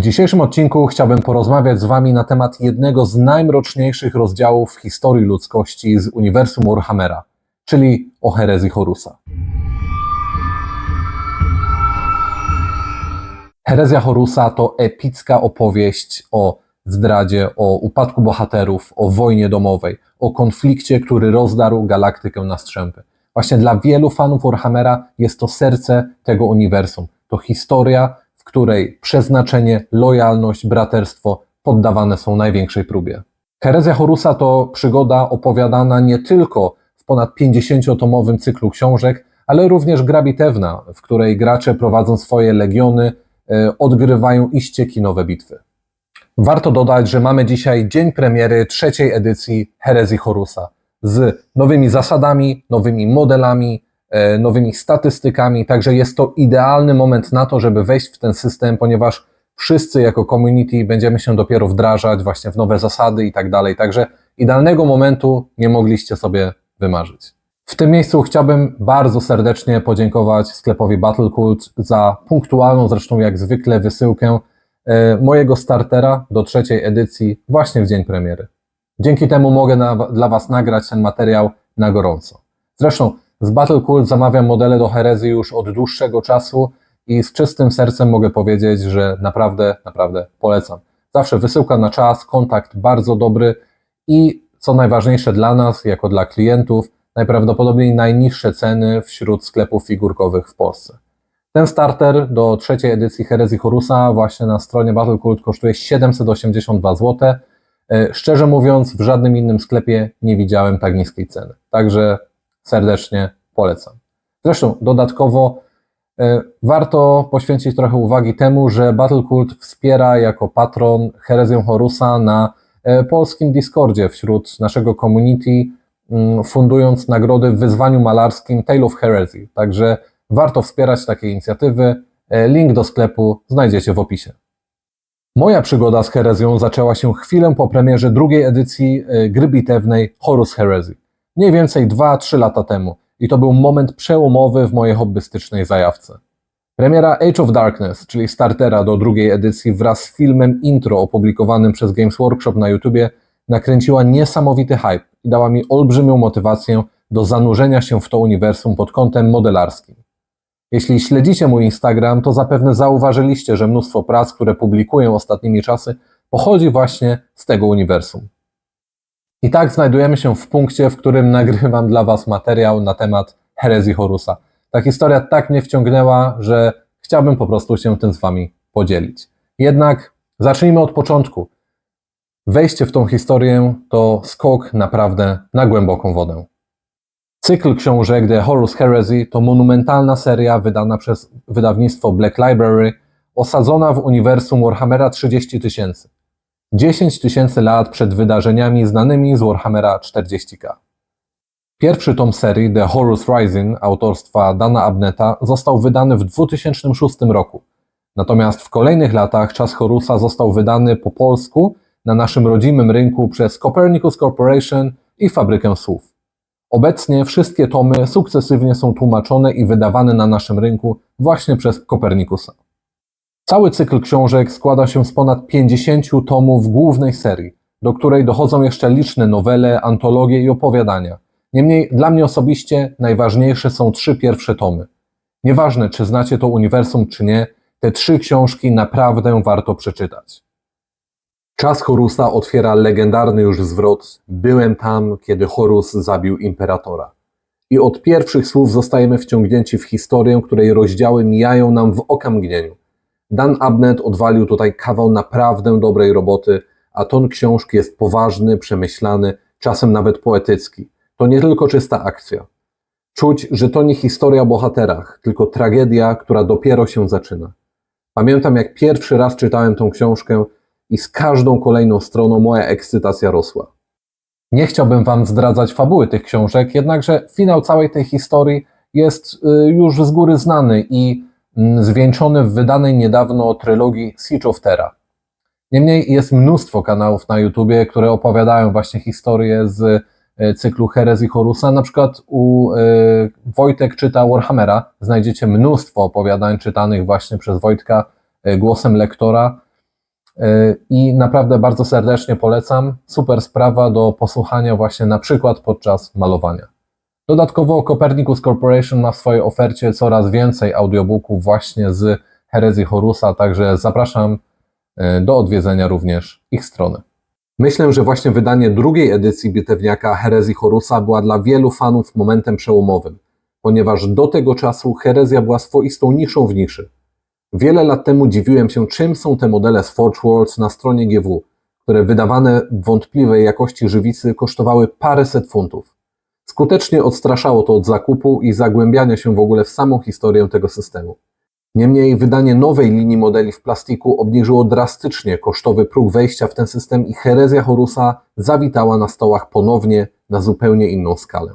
W dzisiejszym odcinku chciałbym porozmawiać z Wami na temat jednego z najmroczniejszych rozdziałów w historii ludzkości z uniwersum Warhammera, czyli o herezji Horusa. Herezja Horusa to epicka opowieść o zdradzie, o upadku bohaterów, o wojnie domowej, o konflikcie, który rozdarł galaktykę na strzępy. Właśnie dla wielu fanów Warhammera jest to serce tego uniwersum. To historia, w której przeznaczenie, lojalność, braterstwo poddawane są największej próbie. Herezja Horusa to przygoda opowiadana nie tylko w ponad 50-tomowym cyklu książek, ale również gra bitewna, w której gracze prowadzą swoje legiony, e, odgrywają iście kinowe bitwy. Warto dodać, że mamy dzisiaj dzień premiery trzeciej edycji Herezji Horusa z nowymi zasadami, nowymi modelami, nowymi statystykami, także jest to idealny moment na to, żeby wejść w ten system, ponieważ wszyscy jako community będziemy się dopiero wdrażać właśnie w nowe zasady i tak dalej, także idealnego momentu nie mogliście sobie wymarzyć. W tym miejscu chciałbym bardzo serdecznie podziękować sklepowi Battle Cult za punktualną, zresztą jak zwykle, wysyłkę e, mojego startera do trzeciej edycji właśnie w dzień premiery. Dzięki temu mogę na, dla Was nagrać ten materiał na gorąco. Zresztą z Battle Cult zamawiam modele do herezji już od dłuższego czasu i z czystym sercem mogę powiedzieć, że naprawdę, naprawdę polecam. Zawsze wysyłka na czas, kontakt bardzo dobry i co najważniejsze dla nas, jako dla klientów, najprawdopodobniej najniższe ceny wśród sklepów figurkowych w Polsce. Ten starter do trzeciej edycji Herezji Horusa właśnie na stronie Battle Cult kosztuje 782 zł. E, Szczerze mówiąc, w żadnym innym sklepie nie widziałem tak niskiej ceny. Także serdecznie polecam. Zresztą dodatkowo e, warto poświęcić trochę uwagi temu, że Battle Cult wspiera jako patron Herezję Horusa na e, polskim Discordzie wśród naszego community, mm, fundując nagrody w wyzwaniu malarskim Tale of Heresy. Także warto wspierać takie inicjatywy. E, Link do sklepu znajdziecie w opisie. Moja przygoda z herezją zaczęła się chwilę po premierze drugiej edycji gry bitewnej Horus Heresy. Mniej więcej 2-3 lata temu. I to był moment przełomowy w mojej hobbystycznej zajawce. Premiera Age of Darkness, czyli startera do drugiej edycji wraz z filmem intro opublikowanym przez Games Workshop na YouTubie, nakręciła niesamowity hype i dała mi olbrzymią motywację do zanurzenia się w to uniwersum pod kątem modelarskim. Jeśli śledzicie mój Instagram, to zapewne zauważyliście, że mnóstwo prac, które publikuję ostatnimi czasy, pochodzi właśnie z tego uniwersum. I tak znajdujemy się w punkcie, w którym nagrywam dla Was materiał na temat herezji Horusa. Ta historia tak mnie wciągnęła, że chciałbym po prostu się tym z Wami podzielić. Jednak zacznijmy od początku. Wejście w tą historię to skok naprawdę na głęboką wodę. Cykl książek The Horus Heresy to monumentalna seria wydana przez wydawnictwo Black Library, osadzona w uniwersum Warhammera 30 tysięcy. 10 tysięcy lat przed wydarzeniami znanymi z Warhammera 40k. Pierwszy tom serii The Horus Rising autorstwa Dana Abneta został wydany w 2006 roku. Natomiast w kolejnych latach czas Horusa został wydany po polsku na naszym rodzimym rynku przez Copernicus Corporation i Fabrykę Słów. Obecnie wszystkie tomy sukcesywnie są tłumaczone i wydawane na naszym rynku właśnie przez Kopernikusa. Cały cykl książek składa się z ponad 50 tomów głównej serii, do której dochodzą jeszcze liczne nowele, antologie i opowiadania. Niemniej dla mnie osobiście najważniejsze są trzy pierwsze tomy. Nieważne, czy znacie to uniwersum, czy nie, te trzy książki naprawdę warto przeczytać. Czas Horusa otwiera legendarny już zwrot Byłem tam, kiedy Horus zabił imperatora. I od pierwszych słów zostajemy wciągnięci w historię, której rozdziały mijają nam w okamgnieniu. Dan Abnett odwalił tutaj kawał naprawdę dobrej roboty, a ton książki jest poważny, przemyślany, czasem nawet poetycki. To nie tylko czysta akcja. Czuć, że to nie historia o bohaterach, tylko tragedia, która dopiero się zaczyna. Pamiętam, jak pierwszy raz czytałem tą książkę i z każdą kolejną stroną moja ekscytacja rosła. Nie chciałbym Wam zdradzać fabuły tych książek, jednakże finał całej tej historii jest y, już z góry znany i zwieńczony w wydanej niedawno trylogii Siege of Terra. Niemniej jest mnóstwo kanałów na YouTubie, które opowiadają właśnie historię z y, cyklu Herezji Horusa. Na przykład u y, Wojtek czyta Warhammera. Znajdziecie mnóstwo opowiadań czytanych właśnie przez Wojtka głosem lektora. I naprawdę bardzo serdecznie polecam. Super sprawa do posłuchania właśnie na przykład podczas malowania. Dodatkowo Copernicus Corporation ma w swojej ofercie coraz więcej audiobooków właśnie z herezji Horusa, także zapraszam yy, do odwiedzenia również ich strony. Myślę, że właśnie wydanie drugiej edycji bitewniaka herezji Horusa była dla wielu fanów momentem przełomowym, ponieważ do tego czasu herezja była swoistą niszą w niszy. Wiele lat temu dziwiłem się, czym są te modele z Forge Worlds na stronie GW, które wydawane w wątpliwej jakości żywicy kosztowały paręset funtów. Skutecznie odstraszało to od zakupu i zagłębiania się w ogóle w samą historię tego systemu. Niemniej wydanie nowej linii modeli w plastiku obniżyło drastycznie kosztowy próg wejścia w ten system i herezja Horusa zawitała na stołach ponownie na zupełnie inną skalę.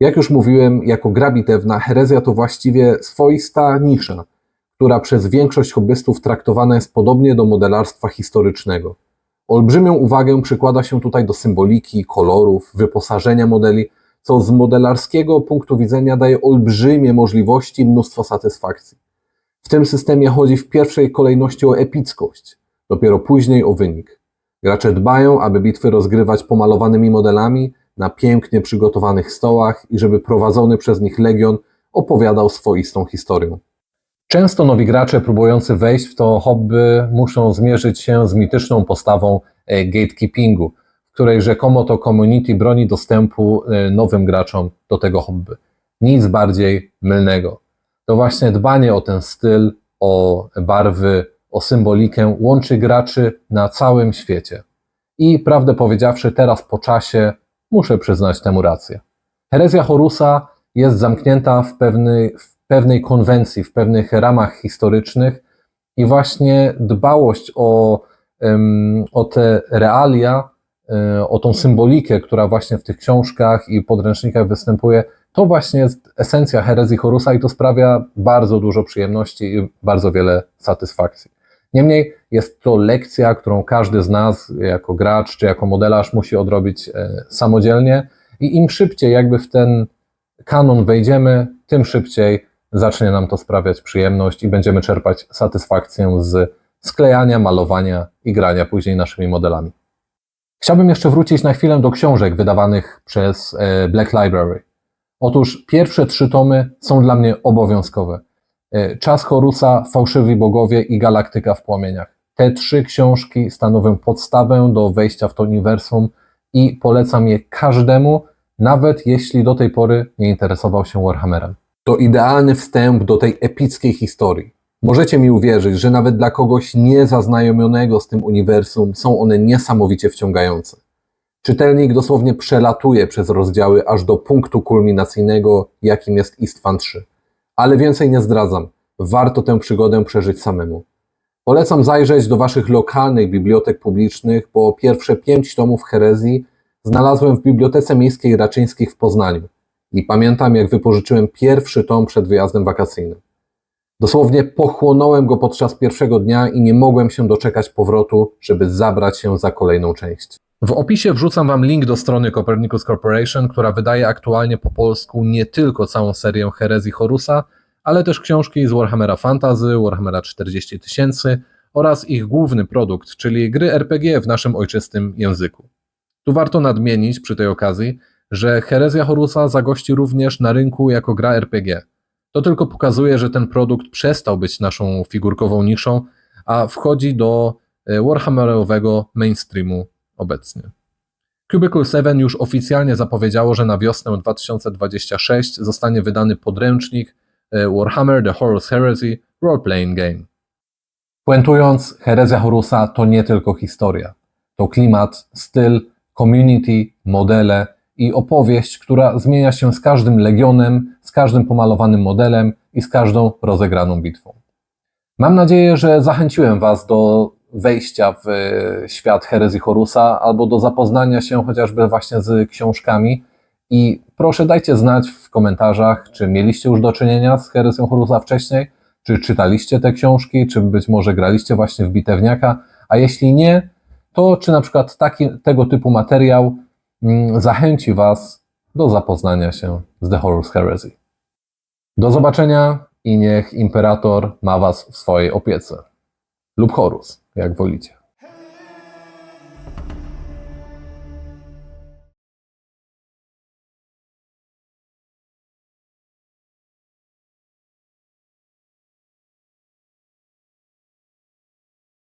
Jak już mówiłem, jako gra bitewna herezja to właściwie swoista nisza, która przez większość hobbystów traktowana jest podobnie do modelarstwa historycznego. Olbrzymią uwagę przykłada się tutaj do symboliki, kolorów, wyposażenia modeli, co z modelarskiego punktu widzenia daje olbrzymie możliwości i mnóstwo satysfakcji. W tym systemie chodzi w pierwszej kolejności o epickość, dopiero później o wynik. Gracze dbają, aby bitwy rozgrywać pomalowanymi modelami na pięknie przygotowanych stołach i żeby prowadzony przez nich legion opowiadał swoistą historię. Często nowi gracze próbujący wejść w to hobby muszą zmierzyć się z mityczną postawą e, gatekeepingu, której rzekomo to community broni dostępu e, nowym graczom do tego hobby. Nic bardziej mylnego. To właśnie dbanie o ten styl, o barwy, o symbolikę łączy graczy na całym świecie. I prawdę powiedziawszy, teraz po czasie muszę przyznać temu rację. Herezja Horusa jest zamknięta w pewnej, w pewnej konwencji, w pewnych ramach historycznych i właśnie dbałość o, o te realia, o tą symbolikę, która właśnie w tych książkach i podręcznikach występuje, to właśnie jest esencja herezji Horusa i to sprawia bardzo dużo przyjemności i bardzo wiele satysfakcji. Niemniej jest to lekcja, którą każdy z nas, jako gracz czy jako modelarz, musi odrobić e, samodzielnie i im szybciej jakby w ten kanon wejdziemy, tym szybciej zacznie nam to sprawiać przyjemność i będziemy czerpać satysfakcję z sklejania, malowania i grania później naszymi modelami. Chciałbym jeszcze wrócić na chwilę do książek wydawanych przez e, Black Library. Otóż pierwsze trzy tomy są dla mnie obowiązkowe. E, Czas Horusa, Fałszywi Bogowie i Galaktyka w Płomieniach. Te trzy książki stanowią podstawę do wejścia w to uniwersum i polecam je każdemu, nawet jeśli do tej pory nie interesował się Warhammerem. To idealny wstęp do tej epickiej historii. Możecie mi uwierzyć, że nawet dla kogoś niezaznajomionego z tym uniwersum są one niesamowicie wciągające. Czytelnik dosłownie przelatuje przez rozdziały aż do punktu kulminacyjnego, jakim jest Istvan 3. Ale więcej nie zdradzam. Warto tę przygodę przeżyć samemu. Polecam zajrzeć do Waszych lokalnych bibliotek publicznych, bo pierwsze pięć tomów herezji znalazłem w Bibliotece Miejskiej Raczyńskich w Poznaniu. I pamiętam, jak wypożyczyłem pierwszy tom przed wyjazdem wakacyjnym. Dosłownie pochłonąłem go podczas pierwszego dnia i nie mogłem się doczekać powrotu, żeby zabrać się za kolejną część. W opisie wrzucam Wam link do strony Copernicus Corporation, która wydaje aktualnie po polsku nie tylko całą serię herezji Horusa, ale też książki z Warhammera Fantasy, Warhammera 40 tysięcy oraz ich główny produkt, czyli gry RPG w naszym ojczystym języku. Tu warto nadmienić przy tej okazji, że herezja Horusa zagości również na rynku jako gra RPG. To tylko pokazuje, że ten produkt przestał być naszą figurkową niszą, a wchodzi do e, Warhammerowego mainstreamu obecnie. Cubicle 7 już oficjalnie zapowiedziało, że na wiosnę 2026 zostanie wydany podręcznik e, Warhammer The Horus Heresy Role Playing Game. Puentując, herezja Horusa to nie tylko historia. To klimat, styl, community, modele i opowieść, która zmienia się z każdym legionem, z każdym pomalowanym modelem i z każdą rozegraną bitwą. Mam nadzieję, że zachęciłem Was do wejścia w świat herezji Horusa albo do zapoznania się chociażby właśnie z książkami. I proszę dajcie znać w komentarzach, czy mieliście już do czynienia z herezją Horusa wcześniej, czy czytaliście te książki, czy być może graliście właśnie w bitewniaka, a jeśli nie, to czy na przykład taki, tego typu materiał zachęci Was do zapoznania się z The Horus Heresy. Do zobaczenia i niech Imperator ma Was w swojej opiece. Lub Horus, jak wolicie.